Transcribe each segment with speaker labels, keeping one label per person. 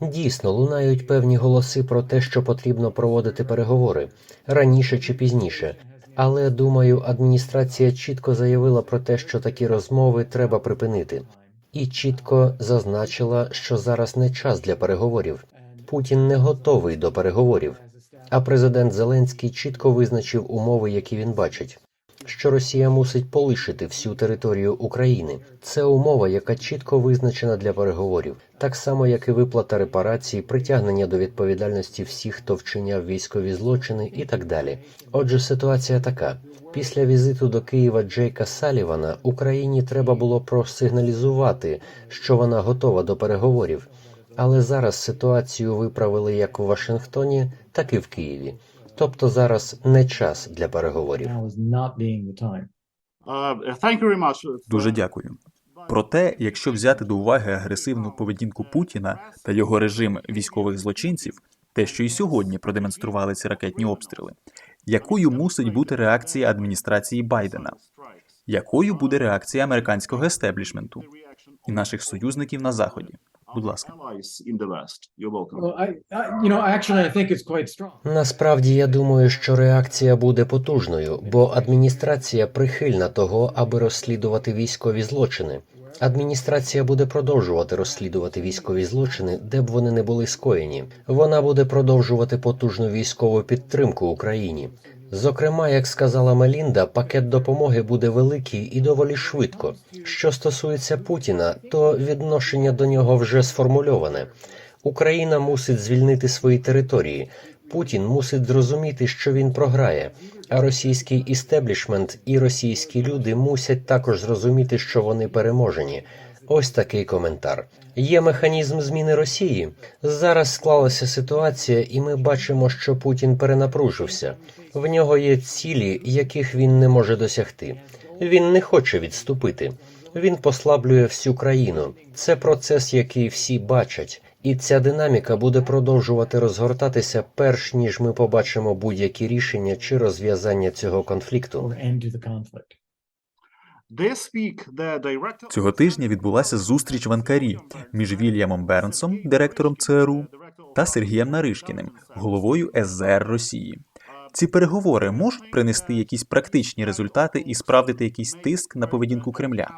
Speaker 1: Дійсно, лунають певні голоси про те, що потрібно проводити переговори раніше чи пізніше. Але думаю, адміністрація чітко заявила про те, що такі розмови треба припинити, і чітко зазначила, що зараз не час для переговорів. Путін не готовий до переговорів. А президент Зеленський чітко визначив умови, які він бачить. Що Росія мусить полишити всю територію України. Це умова, яка чітко визначена для переговорів, так само як і виплата репарацій, притягнення до відповідальності всіх, хто вчиняв військові злочини, і так далі. Отже, ситуація така: після візиту до Києва Джейка Салівана Україні треба було просигналізувати, що вона готова до переговорів. Але зараз ситуацію виправили як в Вашингтоні, так і в Києві. Тобто зараз не час для переговорів.
Speaker 2: Uh,
Speaker 3: Дуже дякую. Проте, якщо взяти до уваги агресивну поведінку Путіна та його режим військових злочинців, те, що і сьогодні продемонстрували ці ракетні обстріли, якою мусить бути реакція адміністрації Байдена? Якою буде реакція американського естеблішменту і наших союзників на заході? Будь ласка.
Speaker 2: Allies in the West. You're welcome.
Speaker 4: Well, I, I you know, actually, I think it's quite strong.
Speaker 1: Насправді я думаю, що реакція буде потужною, бо адміністрація прихильна того, аби розслідувати військові злочини. Адміністрація буде продовжувати розслідувати військові злочини, де б вони не були скоєні. Вона буде продовжувати потужну військову підтримку Україні. Зокрема, як сказала Мелінда, пакет допомоги буде великий і доволі швидко. Що стосується Путіна, то відношення до нього вже сформульоване. Україна мусить звільнити свої території. Путін мусить зрозуміти, що він програє. А російський істеблішмент і російські люди мусять також зрозуміти, що вони переможені. Ось такий коментар. Є механізм зміни Росії. Зараз склалася ситуація, і ми бачимо, що Путін перенапружився. В нього є цілі, яких він не може досягти. Він не хоче відступити. Він послаблює всю країну. Це процес, який всі бачать, і ця динаміка буде продовжувати розгортатися, перш ніж ми побачимо будь-які рішення чи розв'язання цього конфлікту.
Speaker 3: Цього тижня відбулася зустріч в Анкарі між Вільямом Бернсом, директором ЦРУ, та Сергієм Наришкіним, головою СЗР Росії. Ці переговори можуть принести якісь практичні результати і справдити якийсь тиск на поведінку Кремля.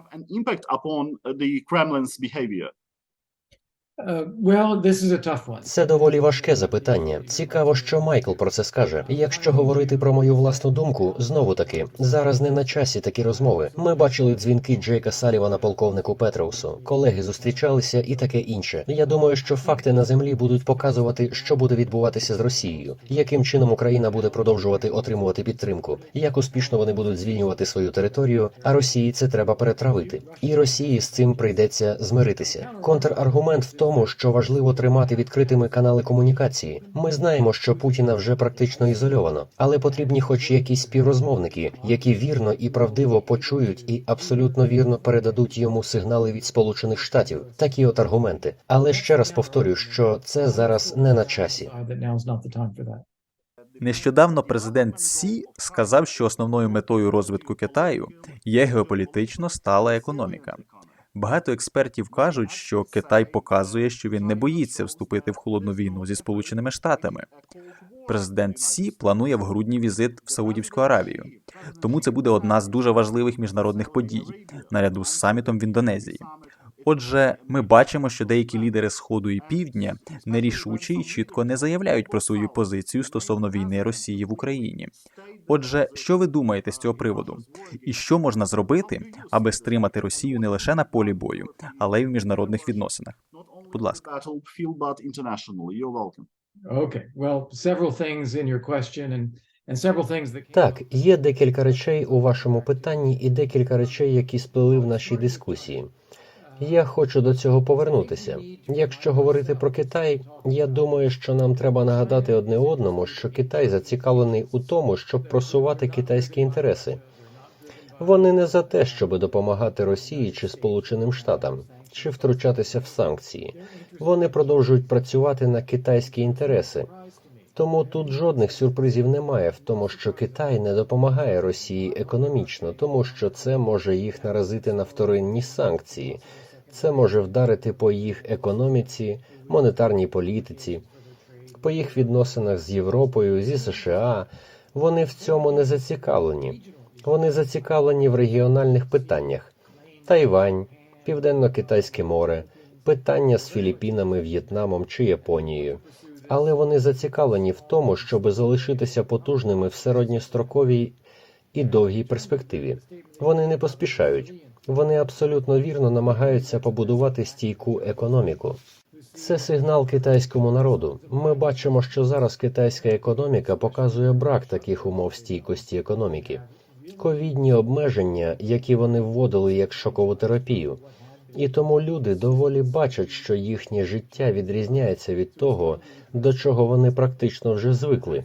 Speaker 1: Це доволі важке запитання. Цікаво, що Майкл про це скаже. Якщо говорити про мою власну думку, знову таки зараз не на часі такі розмови. Ми бачили дзвінки Джейка Салівана полковнику Петроусу. Колеги зустрічалися і таке інше. Я думаю, що факти на землі будуть показувати, що буде відбуватися з Росією, яким чином Україна буде продовжувати отримувати підтримку, як успішно вони будуть звільнювати свою територію. А Росії це треба перетравити. І Росії з цим прийдеться змиритися. Контраргумент в тому, що важливо тримати відкритими канали комунікації. Ми знаємо, що Путіна вже практично ізольовано, але потрібні хоч якісь співрозмовники, які вірно і правдиво почують і абсолютно вірно передадуть йому сигнали від Сполучених Штатів. Такі от аргументи. Але ще раз повторюю, що це зараз не на часі.
Speaker 3: Нещодавно президент Сі сказав, що основною метою розвитку Китаю є геополітично стала економіка. Багато експертів кажуть, що Китай показує, що він не боїться вступити в холодну війну зі Сполученими Штатами. Президент Сі планує в грудні візит в Саудівську Аравію, тому це буде одна з дуже важливих міжнародних подій наряду з самітом в Індонезії. Отже, ми бачимо, що деякі лідери Сходу і Півдня нерішучі і чітко не заявляють про свою позицію стосовно війни Росії в Україні. Отже, що ви думаєте з цього приводу? І що можна зробити, аби стримати Росію не лише на полі бою, але й в міжнародних відносинах? Будь ласка.
Speaker 4: Okay. Well, several things in your question and
Speaker 1: Так, є декілька речей у вашому питанні і декілька речей, які сплили в нашій дискусії. Я хочу до цього повернутися. Якщо говорити про Китай, я думаю, що нам треба нагадати одне одному, що Китай зацікавлений у тому, щоб просувати китайські інтереси. Вони не за те, щоб допомагати Росії чи Сполученим Штатам, чи втручатися в санкції. Вони продовжують працювати на китайські інтереси. Тому тут жодних сюрпризів немає в тому, що Китай не допомагає Росії економічно, тому що це може їх наразити на вторинні санкції. Це може вдарити по їх економіці, монетарній політиці, по їх відносинах з Європою, зі США. Вони в цьому не зацікавлені. Вони зацікавлені в регіональних питаннях: Тайвань, Південно-Китайське море, питання з Філіппінами, В'єтнамом чи Японією. Але вони зацікавлені в тому, щоб залишитися потужними в середньостроковій і довгій перспективі. Вони не поспішають. Вони абсолютно вірно намагаються побудувати стійку економіку. Це сигнал китайському народу. Ми бачимо, що зараз китайська економіка показує брак таких умов стійкості економіки. Ковідні обмеження, які вони вводили як шокову терапію. І тому люди доволі бачать, що їхнє життя відрізняється від того, до чого вони практично вже звикли.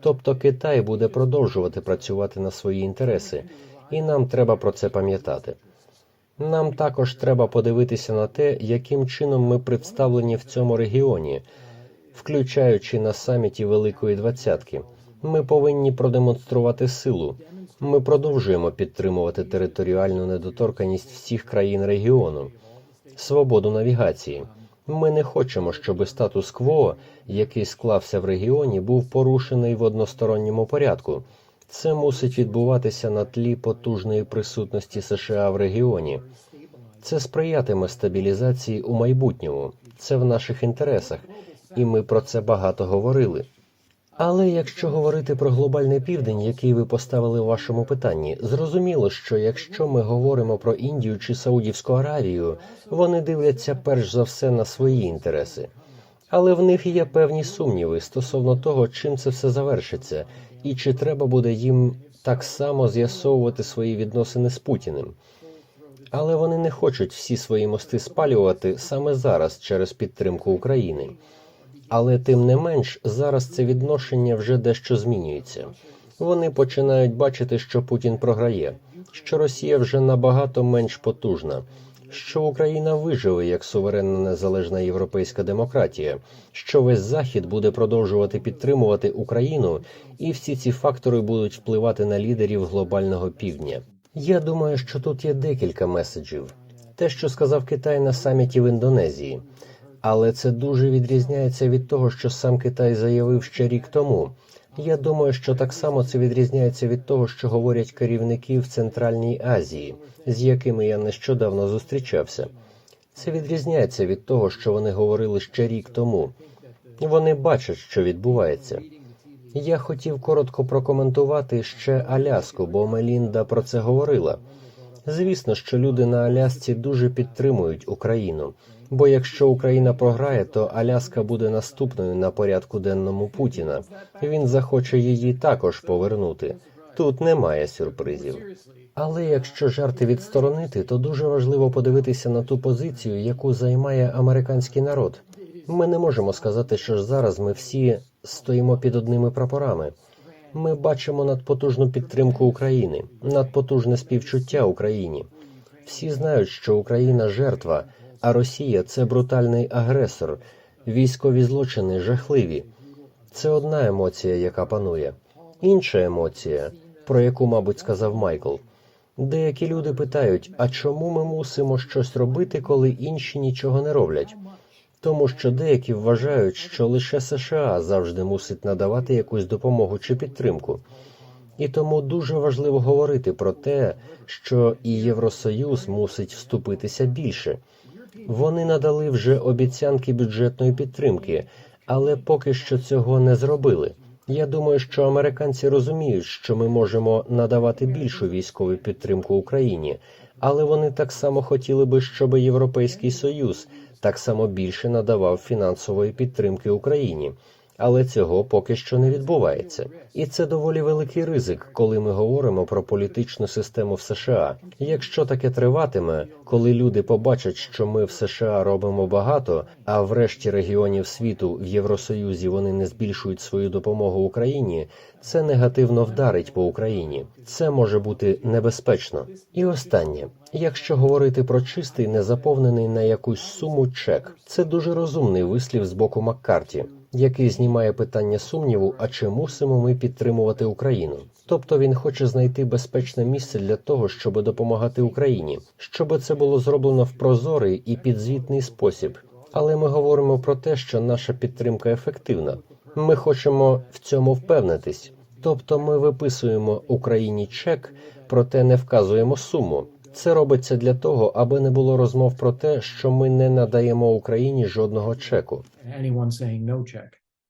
Speaker 1: Тобто Китай буде продовжувати працювати на свої інтереси, і нам треба про це пам'ятати. Нам також треба подивитися на те, яким чином ми представлені в цьому регіоні, включаючи на саміті Великої Двадцятки. Ми повинні продемонструвати силу. Ми продовжуємо підтримувати територіальну недоторканість всіх країн регіону, свободу навігації. Ми не хочемо, щоб статус-кво, який склався в регіоні, був порушений в односторонньому порядку. Це мусить відбуватися на тлі потужної присутності США в регіоні. Це сприятиме стабілізації у майбутньому. Це в наших інтересах, і ми про це багато говорили. Але якщо говорити про глобальний південь, який ви поставили в вашому питанні, зрозуміло, що якщо ми говоримо про Індію чи Саудівську Аравію, вони дивляться перш за все на свої інтереси. Але в них є певні сумніви стосовно того, чим це все завершиться, і чи треба буде їм так само з'ясовувати свої відносини з Путіним. Але вони не хочуть всі свої мости спалювати саме зараз через підтримку України. Але тим не менш, зараз це відношення вже дещо змінюється. Вони починають бачити, що Путін програє, що Росія вже набагато менш потужна, що Україна виживе як суверенна незалежна європейська демократія, що весь Захід буде продовжувати підтримувати Україну, і всі ці фактори будуть впливати на лідерів глобального півдня. Я думаю, що тут є декілька меседжів. Те, що сказав Китай на саміті в Індонезії. Але це дуже відрізняється від того, що сам Китай заявив ще рік тому. Я думаю, що так само це відрізняється від того, що говорять керівники в Центральній Азії, з якими я нещодавно зустрічався. Це відрізняється від того, що вони говорили ще рік тому. Вони бачать, що відбувається. Я хотів коротко прокоментувати ще Аляску, бо Мелінда про це говорила. Звісно, що люди на Алясці дуже підтримують Україну. Бо якщо Україна програє, то Аляска буде наступною на порядку денному Путіна. Він захоче її також повернути. Тут немає сюрпризів. Але якщо жарти відсторонити, то дуже важливо подивитися на ту позицію, яку займає американський народ. Ми не можемо сказати, що ж зараз ми всі стоїмо під одними прапорами. Ми бачимо надпотужну підтримку України, надпотужне співчуття Україні. Всі знають, що Україна жертва, а Росія це брутальний агресор. Військові злочини жахливі. Це одна емоція, яка панує. Інша емоція, про яку, мабуть, сказав Майкл. Деякі люди питають: а чому ми мусимо щось робити, коли інші нічого не роблять? Тому що деякі вважають, що лише США завжди мусить надавати якусь допомогу чи підтримку. І тому дуже важливо говорити про те, що і Євросоюз мусить вступитися більше. Вони надали вже обіцянки бюджетної підтримки, але поки що цього не зробили. Я думаю, що американці розуміють, що ми можемо надавати більшу військову підтримку Україні, але вони так само хотіли би, щоб Європейський Союз так само більше надавав фінансової підтримки Україні. Але цього поки що не відбувається, і це доволі великий ризик, коли ми говоримо про політичну систему в США. Якщо таке триватиме, коли люди побачать, що ми в США робимо багато, а в решті регіонів світу в Євросоюзі вони не збільшують свою допомогу Україні, це негативно вдарить по Україні. Це може бути небезпечно. І останнє, якщо говорити про чистий, незаповнений на якусь суму чек, це дуже розумний вислів з боку Маккарті який знімає питання сумніву, а чи мусимо ми підтримувати Україну. Тобто він хоче знайти безпечне місце для того, щоб допомагати Україні, щоб це було зроблено в прозорий і підзвітний спосіб. Але ми говоримо про те, що наша підтримка ефективна. Ми хочемо в цьому впевнитись. Тобто ми виписуємо Україні чек, проте не вказуємо суму. Це робиться для того, аби не було розмов про те, що ми не надаємо Україні жодного чеку.